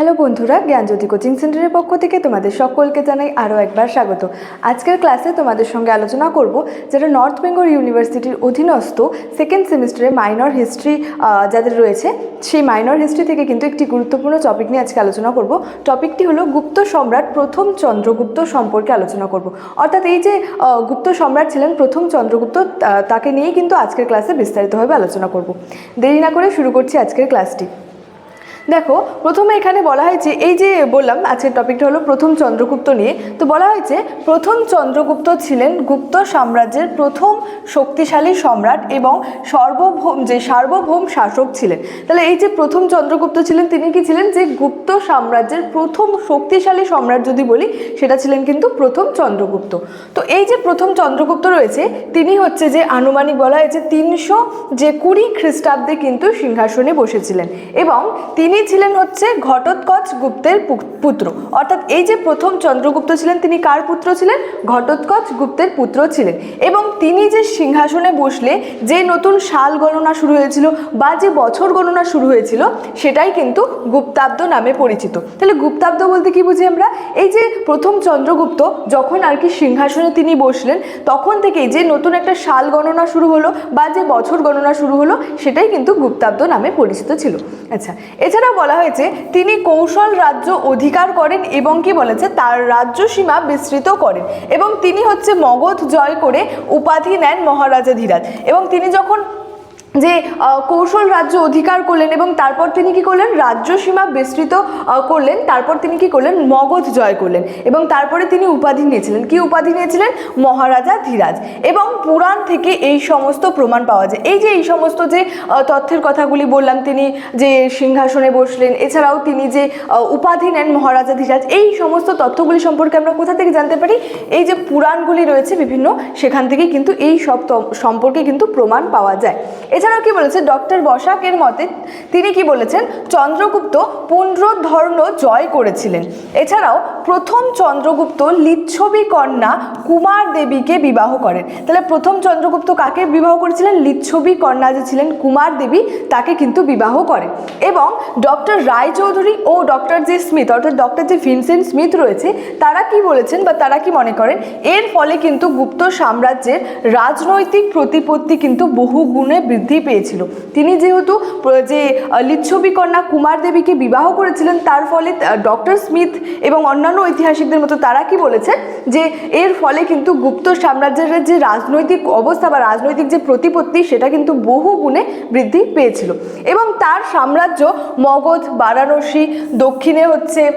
Hello বন্ধুরা, জ্ঞানজ্যোতি coaching সেন্টারের পক্ষ থেকে তোমাদের সকলকে জানাই আরও একবার স্বাগত। আজকের ক্লাসে তোমাদের সঙ্গে আলোচনা করব যেটা নর্থ বেঙ্গল ইউনিভার্সিটির অধীনস্থ সেকেন্ড সেমিস্টারে মাইনর হিস্ট্রি যাদের রয়েছে, সেই মাইনর হিস্ট্রি থেকে কিন্তু একটি গুরুত্বপূর্ণ টপিক নিয়ে আজকে আলোচনা করব। টপিকটি হলো গুপ্ত সম্রাট প্রথম চন্দ্রগুপ্ত সম্পর্কে আলোচনা করব। অর্থাৎ এই যে গুপ্ত সম্রাট ছিলেন প্রথম চন্দ্রগুপ্ত তাকে নিয়েই কিন্তু আজকের ক্লাসে বিস্তারিতভাবে আলোচনা করব। দেরি না করে শুরু করছি আজকের ক্লাসটি। দেখো, প্রথমে এখানে বলা হয়েছে এই যে বললাম, আজকের টপিকটা হলো প্রথম চন্দ্রগুপ্ত নিয়ে, তো বলা হয়েছে প্রথম চন্দ্রগুপ্ত ছিলেন গুপ্ত সাম্রাজ্যের প্রথম শক্তিশালী সম্রাট এবং সর্বভৌম, যে সার্বভৌম শাসক ছিলেন। তাহলে এই যে প্রথম চন্দ্রগুপ্ত ছিলেন, তিনি কি ছিলেন? যে গুপ্ত সাম্রাজ্যের প্রথম শক্তিশালী সম্রাট যদি বলি, সেটা ছিলেন কিন্তু প্রথম চন্দ্রগুপ্ত। তো এই যে প্রথম চন্দ্রগুপ্ত রয়েছে, তিনি হচ্ছে যে আনুমানিক বলা হয়েছে তিনশো যে কুড়ি খ্রিস্টাব্দে কিন্তু সিংহাসনে বসেছিলেন এবং তিনি ছিলেন হচ্ছে ঘটোৎকচ গুপ্তের পুত্র। অর্থাৎ এই যে প্রথম চন্দ্রগুপ্ত ছিলেন, তিনি কার পুত্র ছিলেন? ঘটোৎকচ গুপ্তের পুত্র ছিলেন। এবং তিনি যে সিংহাসনে বসলে, যে নতুন সাল গণনা শুরু হয়েছিল বা যে বছর গণনা শুরু হয়েছিল, সেটাই কিন্তু গুপ্তাব্দ নামে পরিচিত। তাহলে গুপ্তাব্দ বলতে কি বুঝি আমরা? এই যে প্রথম চন্দ্রগুপ্ত যখন আর কি সিংহাসনে তিনি বসলেন, তখন থেকেই যে নতুন একটা সাল গণনা শুরু হলো বা যে বছর গণনা শুরু হলো, সেটাই কিন্তু গুপ্তাব্দ নামে পরিচিত ছিল। আচ্ছা এছাড়াও বলা হয়েছে, তিনি কৌশল রাজ্য অধিকার করেন এবং কি বলেছে, তার রাজ্য সীমা বিস্তৃত করেন এবং তিনি হচ্ছে মগধ জয় করে উপাধি নেন মহারাজা ধীরাজ। এবং তিনি যখন যে কৌশল রাজ্য অধিকার করলেন এবং তারপর তিনি কি করলেন? রাজ্য সীমা বিস্তৃত করলেন। তারপর তিনি কি করলেন? মগধ জয় করলেন এবং তারপরে তিনি উপাধি নিয়েছিলেন। কি উপাধি নিয়েছিলেন? মহারাজা ধীরাজ। এবং পুরাণ থেকে এই সমস্ত প্রমাণ পাওয়া যায়। এই যে, এই সমস্ত যে তথ্যের কথাগুলি বললাম তিনি যে, সিংহাসনে বসলেন, এছাড়াও তিনি যে উপাধি নেন মহারাজা ধীরাজ, এই সমস্ত তথ্যগুলি সম্পর্কে আমরা কোথা থেকে জানতে পারি? এই যে, পুরাণগুলি রয়েছে বিভিন্ন, সেখান থেকে কিন্তু এই সব সম্পর্কে কিন্তু প্রমাণ পাওয়া যায়। এছাড়াও কি বলেছে? ডক্টর বসাকের মতে তিনি কি বলেছেন? চন্দ্রগুপ্ত পুণ্ড্রধর্ণ জয় করেছিলেন। এছাড়াও প্রথম চন্দ্রগুপ্ত লিচ্ছবি কন্যা কুমার দেবীকে বিবাহ করেন। তাহলে প্রথম চন্দ্রগুপ্ত কাকে বিবাহ করেছিলেন? লিচ্ছবি কন্যা যে ছিলেন, কুমার দেবী, তাকে কিন্তু বিবাহ করেন। এবং ডক্টর রায়চৌধুরী ও ডক্টর যে স্মিথ, অর্থাৎ ডক্টর যে ভিনসেন্ট স্মিথ রয়েছে, তারা কি বলেছেন বা তারা কি মনে করেন? এর ফলে কিন্তু গুপ্ত সাম্রাজ্যের রাজনৈতিক প্রতিপত্তি কিন্তু বহু গুণে বৃদ্ধি পেয়েছিল। তিনি যেহেতু যে লিচ্ছবি কন্যা কুমার দেবীকে বিবাহ করেছিলেন, তার ফলে ডক্টর স্মিথ এবং অন্যান্য ঐতিহাসিকদের মতো তারা কি বলেছে? যে, এর ফলে কিন্তু গুপ্ত সাম্রাজ্যের যে রাজনৈতিক অবস্থা বা রাজনৈতিক যে প্রতিপত্তি, সেটা কিন্তু বহু গুণে বৃদ্ধি পেয়েছিল। এবং তার সাম্রাজ্য মগধ, বারাণসী, দক্ষিণে হচ্ছে,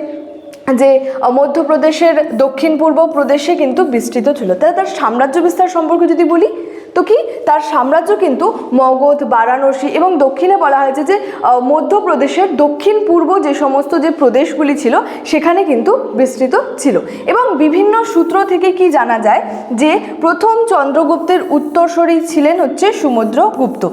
যে, মধ্যপ্রদেশের দক্ষিণ পূর্ব প্রদেশে কিন্তু বিস্তৃত ছিল। তাহলে তার সাম্রাজ্য বিস্তার সম্পর্কে যদি বলি তো কি? তার সাম্রাজ্য কিন্তু মগধ, বারাণসী এবং দক্ষিণে বলা হয়েছে যে মধ্যপ্রদেশের দক্ষিণ পূর্ব যে সমস্ত যে প্রদেশগুলি ছিল, সেখানে কিন্তু বিস্তৃত ছিল। এবং বিভিন্ন সূত্র থেকে কি জানা যায় যে, প্রথম চন্দ্রগুপ্তের উত্তরস্বরী ছিলেন হচ্ছে সমুদ্রগুপ্ত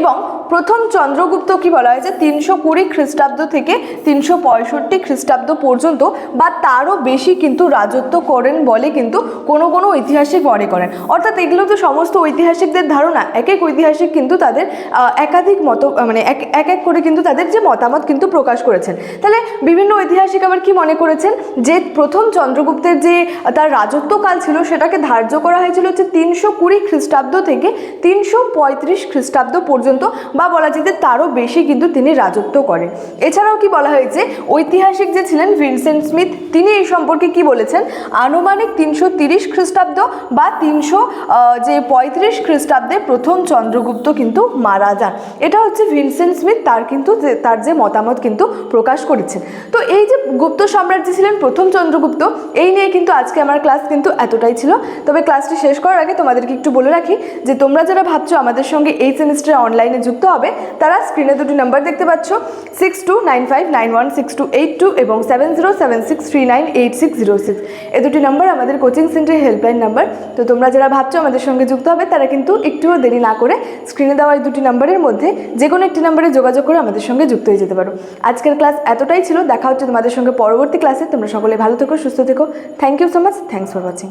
এবং প্রথম চন্দ্রগুপ্ত কি বলা হয়েছে তিনশো কুড়ি খ্রিস্টাব্দ থেকে তিনশো পঁয়ষট্টি খ্রিস্টাব্দ পর্যন্ত বা তারও বেশি কিন্তু রাজত্ব করেন বলে কিন্তু কোনো কোনো ঐতিহাসিক মনে করেন। অর্থাৎ এগুলো তো সমস্ত ঐতিহাসিকদের ধারণা। এক এক ঐতিহাসিক কিন্তু তাদের একাধিক মত মানে এক এক করে কিন্তু তাদের যে মতামত কিন্তু প্রকাশ করেছেন। তাহলে বিভিন্ন ঐতিহাসিক আবার কি মনে করেছেন? যে প্রথম চন্দ্রগুপ্তের যে, তার রাজত্বকাল ছিল সেটাকে ধার্য করা হয়েছিল হচ্ছে তিনশো কুড়ি খ্রিস্টাব্দ থেকে তিনশো পঁয়ত্রিশ খ্রিস্টাব্দ পর্যন্ত বা বলা যেতে তারও বেশি কিন্তু তিনি রাজত্ব করেন। এছাড়াও কি বলা হয়েছে? ঐতিহাসিক যে ছিলেন ভিনসেন্ট স্মিথ, তিনি এই সম্পর্কে কি বলেছেন? আনুমানিক তিনশো তিরিশ খ্রিস্টাব্দ বা তিনশো যে পঁয়ত্রিশ খ্রিস্টাব্দে প্রথম চন্দ্রগুপ্ত কিন্তু মারা যান। এটা হচ্ছে ভিনসেন্ট স্মিথ তার কিন্তু তার যে মতামত কিন্তু প্রকাশ করেছেন। তো এই যে গুপ্ত সাম্রাজ্য ছিলেন প্রথম চন্দ্রগুপ্ত, এই নিয়ে কিন্তু আজকে আমার ক্লাস কিন্তু এতটাই ছিল। তবে ক্লাসটি শেষ করার আগে তোমাদেরকে একটু বলে রাখি যে তোমরা যারা ভাবছ আমাদের সঙ্গে এই সেমিস্টারে অনলাইনে যুক্ত হবে। তারা স্ক্রিনে দুটি নাম্বার দেখতে পাচ্ছ six two nine five nine one six two eight two এবং seven zero seven six three nine eight six zero six এ দুটি নাম্বার আমাদের কোচিং সেন্টারের হেল্পলাইন নাম্বার তো তোমরা যারা ভাবছ আমাদের সঙ্গে যুক্ত হবে, তারা কিন্তু একটুও দেরি না করে স্ক্রিনে দেওয়া এই দুটি নাম্বারের মধ্যে যে কোনো একটি নাম্বারে যোগাযোগ করে আমাদের সঙ্গে যুক্ত হয়ে যেতে পারো। আজকের ক্লাস এতটাই ছিল। দেখা হচ্ছে তোমাদের সঙ্গে পরবর্তী ক্লাসে তোমরা সকলে ভালো থেকো, সুস্থ থেকো। Thank you so much thanks for watching